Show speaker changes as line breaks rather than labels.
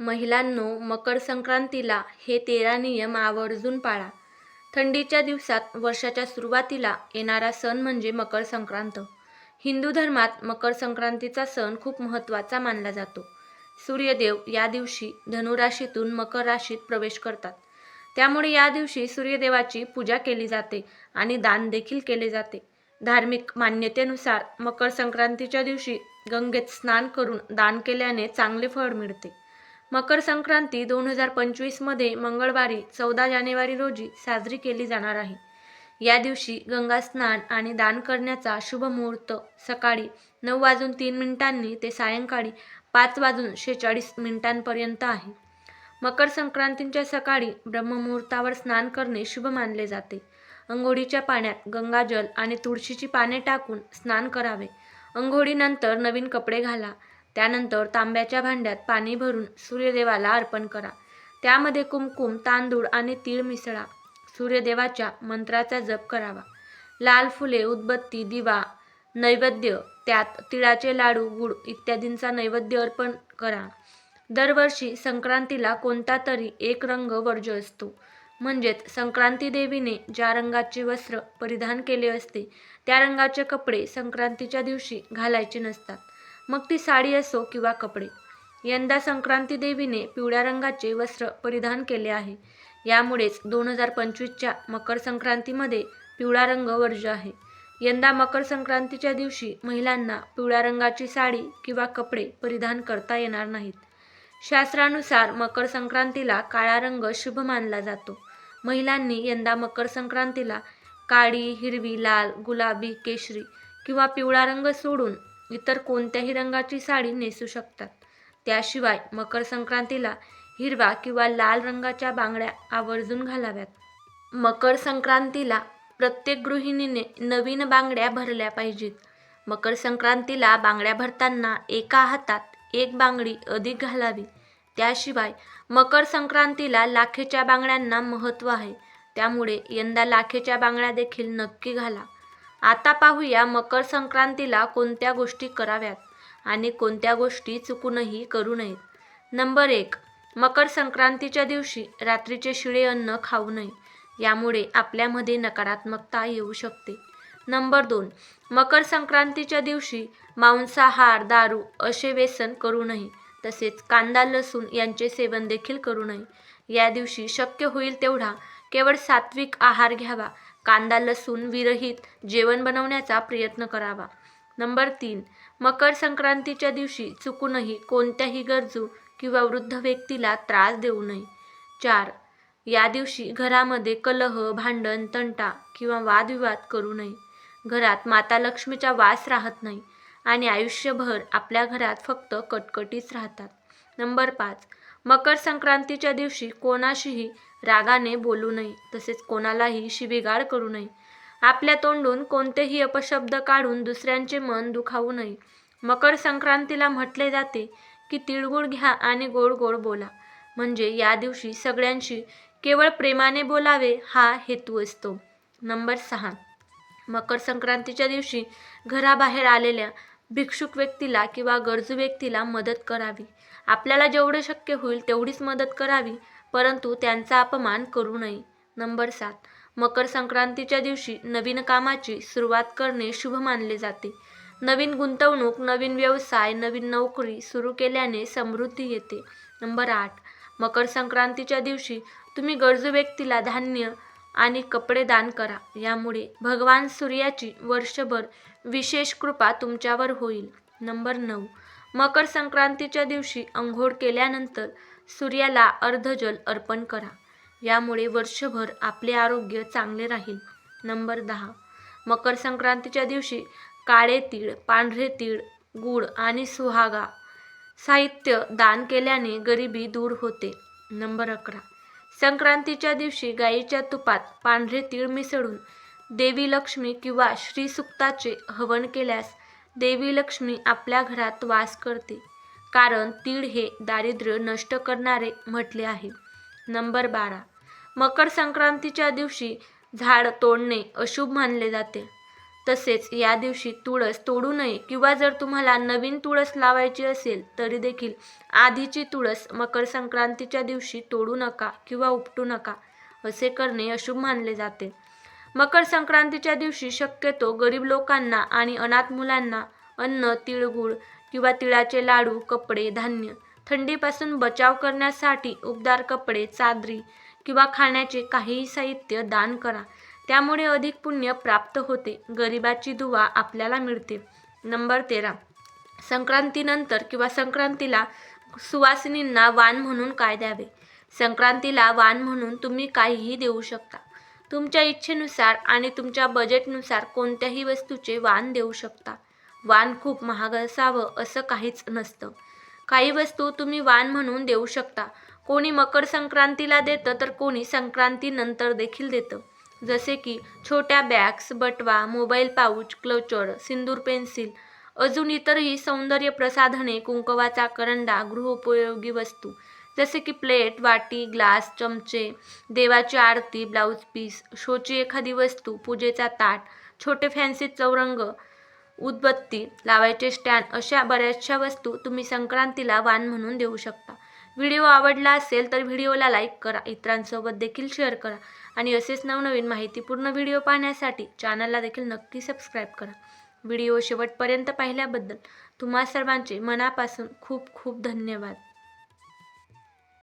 महिलांनो मकर संक्रांतीला हे तेरा नियम आवर्जून पाळा. थंडीच्या दिवसात वर्षाच्या सुरुवातीला येणारा सण म्हणजे मकर संक्रांत हिंदू धर्मात मकर संक्रांतीचा सण खूप महत्त्वाचा मानला जातो. सूर्यदेव या दिवशी धनुराशीतून मकर राशीत प्रवेश करतात. त्यामुळे या दिवशी सूर्यदेवाची पूजा केली जाते आणि दान देखील केले जाते. धार्मिक मान्यतेनुसार मकर संक्रांतीच्या दिवशी गंगेत स्नान करून दान केल्याने चांगले फळ मिळते. मकर संक्रांती दोन हजार पंचवीसमध्ये मंगळवारी चौदा जानेवारी रोजी साजरी केली जाणार आहे. या दिवशी गंगा स्नान आणि दान करण्याचा शुभ मुहूर्त सकाळी नऊ वाजून तीन मिनिटांनी ते सायंकाळी पाच वाजून शेहेचाळीस मिनिटांपर्यंत आहे. मकर संक्रांतीच्या सकाळी ब्रह्ममुहूर्तावर स्नान करणे शुभ मानले जाते. अंघोळीच्या पाण्यात गंगाजल आणि तुळशीची पाने टाकून स्नान करावे. अंघोळीनंतर नवीन कपडे घाला. त्यानंतर तांब्याच्या भांड्यात पाणी भरून सूर्यदेवाला अर्पण करा. त्यामध्ये कुमकुम तांदूळ आणि तीळ मिसळा. सूर्यदेवाच्या मंत्राचा जप करावा. लाल फुले उदबत्ती दिवा नैवेद्य त्यात तिळाचे लाडू गुळ इत्यादींचा नैवेद्य अर्पण करा. दरवर्षी संक्रांतीला कोणता तरी एक रंग वर्ज्य असतो. म्हणजेच संक्रांती देवीने ज्या रंगाचे वस्त्र परिधान केले असते त्या रंगाचे कपडे संक्रांतीच्या दिवशी घालायचे नसतात. मग ती साडी असो किंवा कपडे. यंदा संक्रांती देवीने पिवळ्या रंगाचे वस्त्र परिधान केले आहे. यामुळेच दोन हजार पंचवीसच्या मकर संक्रांतीमध्ये पिवळा रंग वर्ज्य आहे. यंदा मकर संक्रांतीच्या दिवशी महिलांना पिवळ्या रंगाची साडी किंवा कपडे परिधान करता येणार नाहीत. शास्त्रानुसार मकर संक्रांतीला काळा रंग शुभ मानला जातो. महिलांनी यंदा मकर संक्रांतीला काळी हिरवी लाल गुलाबी केशरी किंवा पिवळा रंग सोडून इतर कोणत्याही रंगाची साडी नेसू शकतात. त्याशिवाय मकर संक्रांतीला हिरवा किंवा लाल रंगाच्या बांगड्या आवर्जून घालाव्यात. मकर संक्रांतीला प्रत्येक गृहिणीने नवीन बांगड्या भरल्या पाहिजेत. मकर संक्रांतीला बांगड्या भरताना एका हातात एक बांगडी अधिक घालावी. त्याशिवाय मकर संक्रांतीला लाखेच्या बांगड्यांना महत्त्व आहे. त्यामुळे यंदा लाखेच्या बांगड्या देखील नक्की घाला. आता पाहूया मकर संक्रांतीला कोणत्या गोष्टी कराव्यात आणि कोणत्या गोष्टी चुकूनही करू नयेत. नंबर एक मकर संक्रांतीच्या दिवशी रात्रीचे शिळे अन्न खाऊ नये. यामुळे आपल्यामध्ये नकारात्मकता येऊ शकते. नंबर दोन मकर संक्रांतीच्या दिवशी मांसाहार दारू असे व्यसन करू नये. तसेच कांदा लसूण यांचे सेवन देखील करू नये. या दिवशी शक्य होईल तेवढा केवळ सात्विक आहार घ्यावा कांदा लसूण विरहित जेवण बनवण्याचा प्रयत्न करावा. नंबर तीन मकर संक्रांतीच्या दिवशी चुकूनही कोणत्याही गरजू किंवा वृद्ध व्यक्तीला त्रास देऊ नये. चार या दिवशी घरामध्ये कलह भांडण तंटा किंवा वादविवाद करू नये. घरात माता लक्ष्मीचा वास राहत नाही आणि आयुष्यभर आपल्या घरात फक्त कटकटीच राहतात. नंबर पाच मकर संक्रांतीच्या दिवशी कोणाशीही रागाने बोलू नये तसेच कोणालाही शिबिगाड करू नये. आपल्या तोंडून कोणतेही अपशब्द काढून दुसऱ्यांचे मन दुखावू नये. मकर संक्रांतीला म्हटले जाते की तिळगुळ घ्या आणि गोड गोड बोला. म्हणजे या दिवशी सगळ्यांशी केवळ प्रेमाने बोलावे हा हेतू असतो. नंबर सहा. मकर संक्रांतीच्या दिवशी घराबाहेर आलेल्या भिक्षुक व्यक्तीला किंवा गरजू व्यक्तीला मदत करावी. आपल्याला जेवढं शक्य होईल तेवढीच मदत करावी परंतु त्यांचा अपमान करू नये. नंबर सात. मकर संक्रांतीच्या दिवशी नवीन कामाची सुरुवात करणे शुभ मानले जाते. नवीन गुंतवणूक नवीन व्यवसाय नवीन नोकरी सुरू केल्याने समृद्धी येते. नंबर आठ. मकर संक्रांतीच्या दिवशी तुम्ही गरजू व्यक्तीला धान्य आणि कपडे दान करा. यामुळे भगवान सूर्याची वर्षभर विशेष कृपा तुमच्यावर होईल. नंबर नऊ. मकर संक्रांतीच्या दिवशी अंघोळ केल्यानंतर सूर्याला अर्धजल अर्पण करा. यामुळे वर्षभर आपले आरोग्य चांगले राहील. नंबर दहा. मकर संक्रांतीच्या दिवशी काळे तीळ पांढरे तीळ गूळ आणि सुहागा साहित्य दान केल्याने गरिबी दूर होते. नंबर अकरा. संक्रांतीच्या दिवशी गाईच्या तुपात पांढरे तीळ मिसळून देवी लक्ष्मी किंवा श्रीसुक्ताचे हवन केल्यास देवी लक्ष्मी आपल्या घरात वास करते. कारण तीळ हे दारिद्र्य नष्ट करणारे म्हटले आहे. नंबर बारा. मकर संक्रांतीच्या दिवशी झाड तोडणे अशुभ मानले जाते. तसेच या दिवशी तुळस तोडू नये किंवा जर तुम्हाला नवीन तुळस लावायची असेल तरी देखील आधीची तुळस मकर संक्रांतीच्या दिवशी तोडू नका किंवा उपटू नका असे करणे अशुभ मानले जाते. मकर संक्रांतीच्या दिवशी शक्यतो गरीब लोकांना आणि अनाथ मुलांना अन्न तिळगुळ किंवा तिळाचे लाडू कपडे धान्य थंडीपासून बचाव करण्यासाठी उबदार कपडे चादरी किंवा खाण्याचे काहीही साहित्य दान करा. त्यामुळे अधिक पुण्य प्राप्त होते. गरिबाची दुवा आपल्याला मिळते. नंबर तेरा. संक्रांतीनंतर किंवा संक्रांतीला सुवासिनींना वाण म्हणून काय द्यावे? संक्रांतीला वाण म्हणून तुम्ही काहीही देऊ शकता. तुमच्या इच्छेनुसार आणि तुमच्या बजेटनुसार कोणत्याही वस्तूचे वाण देऊ शकता. वाण खूप महाग असावं असं काहीच नसतं. काही वस्तू तुम्ही वाण म्हणून देऊ शकता. कोणी मकर संक्रांतीला देतं तर कोणी संक्रांतीनंतर देखील देतं. जसे की छोट्या बॅग्स बटवा mobile pouch clutcher sindoor pencil अजून इतरही सौंदर्य प्रसाधने कुंकवाचा करंडा गृहोपयोगी वस्तू जसे की प्लेट वाटी ग्लास चमचे देवाची आरती ब्लाऊज पीस शोची एखादी वस्तू पूजेचा ताट छोटे फॅन्सी चौरंग उदबत्ती लावायचे स्टँड अशा बऱ्याचशा वस्तू तुम्ही संक्रांतीला वाण म्हणून देऊ शकता. व्हिडिओ आवडला असेल तर व्हिडिओला लाईक करा इतरांसोबत देखील शेअर करा आणि असेच नवनवीन माहितीपूर्ण व्हिडिओ पाहण्यासाठी चॅनलला देखील नक्की सबस्क्राईब करा. व्हिडिओ शेवटपर्यंत पाहिल्याबद्दल तुम्हा सर्वांचे मनापासून खूप खूप धन्यवाद.